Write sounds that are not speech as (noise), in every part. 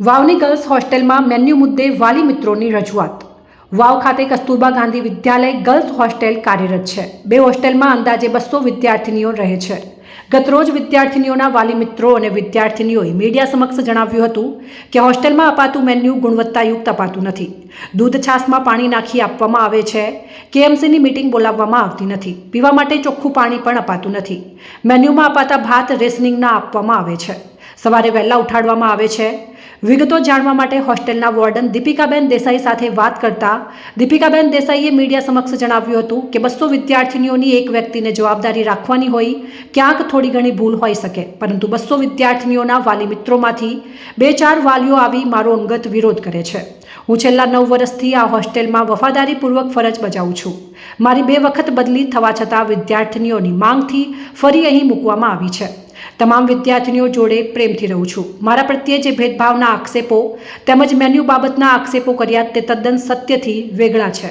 વાવની girls હોસ્ટેલમાં menu મુદ્દે વાલી મિત્રોની રજૂઆત. વાવ ખાતે કસ્તુરબા ગાંધી વિદ્યાલય ગર્લ્સ હોસ્ટેલ કાર્યરત છે. બે હોસ્ટેલમાં અંદાજે બસો વિદ્યાર્થીનીઓ રહે છે. ગતરોજ વિદ્યાર્થીનીઓના વાલી મિત્રો અને વિદ્યાર્થીનીઓએ મીડિયા સમક્ષ જણાવ્યું હતું કે હોસ્ટેલમાં અપાતું મેન્યુ ગુણવત્તાયુક્ત અપાતું નથી. દૂધ છાશમાં પાણી નાખી આપવામાં આવે છે. કેએમસીની મિટિંગ બોલાવવામાં આવતી નથી. પીવા માટે ચોખ્ખું પાણી પણ અપાતું નથી. મેન્યુમાં અપાતા ભાત રેશનિંગના આપવામાં આવે છે. સવારે વહેલા ઉઠાડવામાં આવે છે. વિગતો જાણવા માટે હોસ્ટેલના વોર્ડન દીપિકાબેન દેસાઈ સાથે વાત કરતા દીપિકાબેન દેસાઈએ મીડિયા સમક્ષ જણાવ્યું હતું કે બસો વિદ્યાર્થીનીઓની એક વ્યક્તિને જવાબદારી રાખવાની હોય ક્યાંક થોડી ઘણી ભૂલ હોઈ શકે, પરંતુ બસો વિદ્યાર્થીનીઓના વાલી મિત્રોમાંથી બે ચાર વાલીઓ આવી મારો અંગત વિરોધ કરે છે. હું છેલ્લા નવ વર્ષથી આ હોસ્ટેલમાં વફાદારીપૂર્વક ફરજ બજાવું છું. મારી બે વખત બદલી થવા છતાં વિદ્યાર્થીનીઓની માંગથી ફરી અહીં મૂકવામાં આવી છે. તમામ વિદ્યાર્થીનીઓ જોડે પ્રેમથી રહું છું. મારા પ્રત્યે જે ભેદભાવના આક્ષેપો તેમજ મેન્યુ બાબતના આક્ષેપો કર્યા તે તદ્દન સત્યથી વેગળા છે.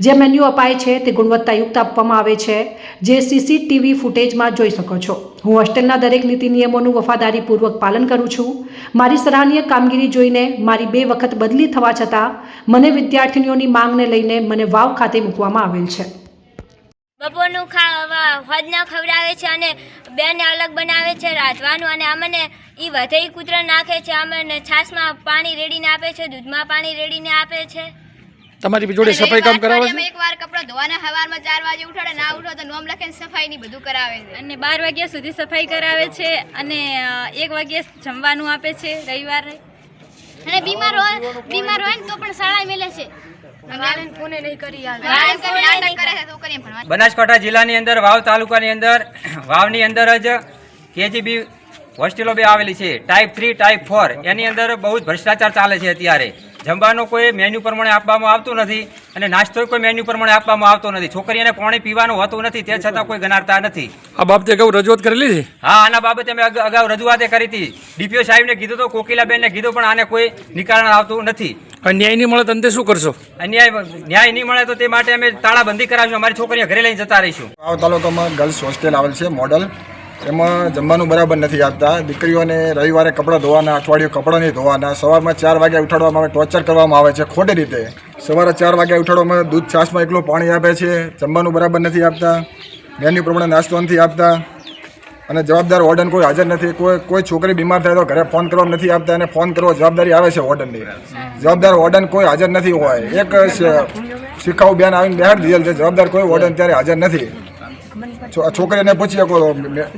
જે મેન્યુ અપાય છે તે ગુણવત્તાયુક્ત આપવામાં આવે છે જે સીસીટીવી ફૂટેજમાં જોઈ શકો છો. હું હોસ્ટેલના દરેક નીતિ નિયમોનું વફાદારીપૂર્વક પાલન કરું છું. મારી સરાહનીય કામગીરી જોઈને મારી બે વખત બદલી થવા છતાં મને વિદ્યાર્થીનીઓની માંગને લઈને મને વાવ ખાતે મૂકવામાં આવેલ છે. બપોરનું ખાવા હોજના ખવડાવે છે અને બેને અલગ બનાવે છે રાંધવાનું અને અમને એ વધે કૂતરા નાખે છે. અમને છાશમાં પાણી રેડીને આપે છે, દૂધમાં પાણી રેડીને આપે છે. તમારી જોડે સફાઈ કામ કરાવે છે? એક વાર કપડા ધોવાના હવારમાં ચાર વાગે ઉઠાડે ના ઉઠો તો નોમ લખીને સફાઈ ની બધું કરાવે છે. અને બાર વાગ્યા સુધી સફાઈ કરાવે છે અને એક વાગ્યે જમવાનું આપે છે રવિવારે. અને બીમાર હોય બીમાર હોય ને તો પણ શાળાએ મેલે છે. નાટક કરે છે છોકરીને ભણવા બનાસકાંઠા જિલ્લાની અંદર વાવ તાલુકાની અંદર (clears throat) વાવની અંદર જ કેજીબી હોસ્ટેલો બે આવેલી છે. ટાઈપ થ્રી ટાઈપ ફોર એની અંદર બહુ જ ભ્રષ્ટાચાર ચાલે છે અત્યારે. જમવાનું કોઈ મેન્યુ પ્રમાણે આપવામાં આવતું નથી અને નાસ્તો કોઈ મેન્યુ પ્રમાણે આપવામાં આવતો નથી. છોકરીઓને પાણી પીવાનું હોતું નથી તે છતાં કોઈ ગણારતા નથી. આ બાબતે અગાઉ રજૂઆત કરેલી છે? હા આના બાબતે અમે અગાઉ રજૂઆતે કરી હતી. ડીપીઓ સાહેબને કીધું તો કોકિલાબેનને કીધું પણ આને કોઈ નિકારણ આવતું નથી. ન્યાય નહીં મળે તો અંતે શું કરશો? ન્યાય ન્યાય નહીં મળે તો તે માટે અમે તાળાબંધી કરાવીશું અમારી છોકરીઓ ઘરે લઈને જતા રહીશું. આ તાલુકામાં ગર્લ્સ હોસ્ટેલ આવેલ છે મોડલ. એમાં જમવાનું બરાબર નથી આપતા. દીકરીઓને રવિવારે કપડાં ધોવાના, અઠવાડિયું કપડાં નહીં ધોવાના. સવારમાં ચાર વાગે ઉઠાડવામાં આવે ટોર્ચર કરવામાં આવે છે ખોટી રીતે. સવારે ચાર વાગે ઉઠાડવામાં દૂધ છાશમાં એકલું પાણી આપે છે. જમવાનું બરાબર નથી આપતા. મેન્યુ પ્રમાણે નાસ્તો નથી આપતા. અને જવાબદાર વોર્ડન કોઈ હાજર નથી. કોઈ કોઈ છોકરી બીમાર થાય તો ઘરે ફોન કરવા નથી આપતા અને ફોન કરવો જવાબદારી આવે છે વોર્ડનની જવાબદાર વોર્ડન કોઈ હાજર નથી હોય. એક શિખાઉ બેન આવીને બહાર દીધેલ છે. જવાબદાર કોઈ વોર્ડન ત્યારે હાજર નથી. છોકરીને પૂછીએ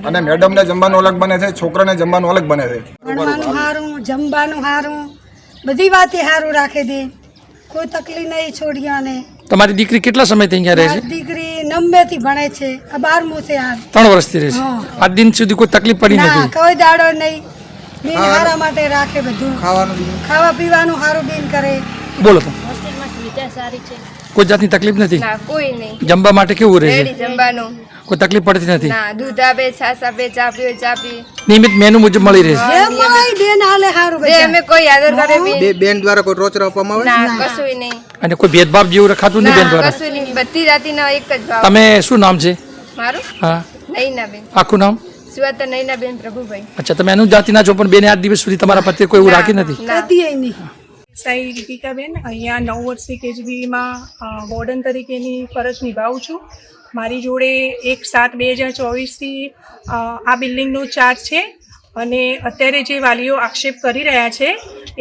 અને મેડમને જમવાનું અલગ બને છે છોકરાને જમવાનું અલગ બને છે. ભણવાનું સારું જમવાનું સારું બધી વાતે સારું રાખે દે. કોઈ તકલીફ નહીં છોડિયાને. તમારી દીકરી કેટલા સમયથી અહીંયા રહે છે? દીકરી દીકરી નંબેથી ભણે છે આ બારમું છે આ ત્રણ વર્ષથી રહે છે. આ દિન સુધી કોઈ તકલીફ પડી નથી કોઈ દાડો નહીં. બેન હારા માટે રાખે બધું. ખાવાનું ખાવા પીવાનું સારું બેન કરે. બોલો તો. હોસ્ટેલમાં સુવિધા સારી છે. કોઈ જાતની તકલીફ નથી? ના કોઈ નહીં. જમવા માટે કેવું રહે છે? જમવાનું. કોઈ તકલીફ પડતી નથી? ના દૂધ આપે છાસ આપે ચા પીવે ચા પી નિયમિત મેનુ મુજબ મળી રહેશે બેન હાલે સારું બે અમે કોઈ આદર કરે બી બે બેન દ્વારા કોઈ ટોર્ચર આપવામાં આવે? ના કશું નહીં. અને કોઈ ભેદભાવ જેવું રખાતું નહીં બેન દ્વારા? કશું નહીં. બધી જાતિના એક જ ભાવ. તમે શું નામ છે? મારું? હા. નૈના બેન. આખું નામ? સુવાતા નૈના બેન પ્રભુભાઈ. અચ્છા તમે એનું જાતિના છો પણ બેને આજ દિવસ સુધી તમારા પતિ કોઈ એવું રાખી નથી? કદી નહીં. સાઈ રીતિકાબેન અહીંયા નવ વર્ષથી કેજબીમાં વોર્ડન તરીકેની ફરજ નિભાવું છું. મારી જોડે એક સાત બે હજાર ચોવીસથી આ બિલ્ડિંગનો ચાર્જ છે અને અત્યારે જે વાલીઓ આક્ષેપ કરી રહ્યા છે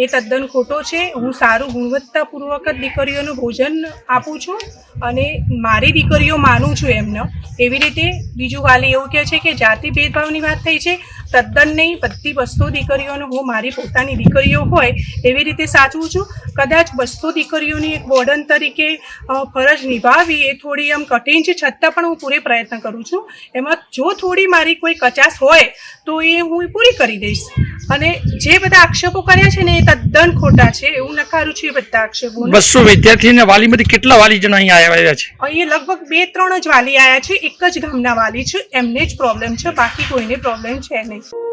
એ તદ્દન ખોટો છે. હું સારું ગુણવત્તાપૂર્વક જ દીકરીઓનું ભોજન આપું છું અને મારી દીકરીઓ માનું છું એમને. એવી રીતે બીજું વાલી એવું કહે છે કે જાતિ ભેદભાવની વાત થઈ છે. તદ્દન નહીં બધી બસો દીકરીઓને હું મારી પોતાની દીકરીઓ હોય એવી રીતે સાચવું છું. કદાચ બસો દીકરીઓની એક વોર્ડન તરીકે ફરજ નિભાવી એ થોડી આમ કઠિન છે છતાં પણ હું પૂરે પ્રયત્ન કરું છું. એમાં જો થોડી મારી કોઈ કચાશ હોય તો એ હું પૂરી કરી દઈશ. અને જે બધા આક્ષેપો કર્યા છે ને એ તદ્દન ખોટા છે. એવું નકારું છે એ બધા આક્ષેપો બસો વિદ્યાર્થી અને વાલીમાંથી કેટલા વાલીજનો અહીં આવ્યા છે? અહીંયા લગભગ બે ત્રણ જ વાલી આવ્યા છે. એક જ ગામના વાલી છે. એમને જ પ્રોબ્લેમ છે. બાકી કોઈને પ્રોબ્લેમ છે નહીં. guys.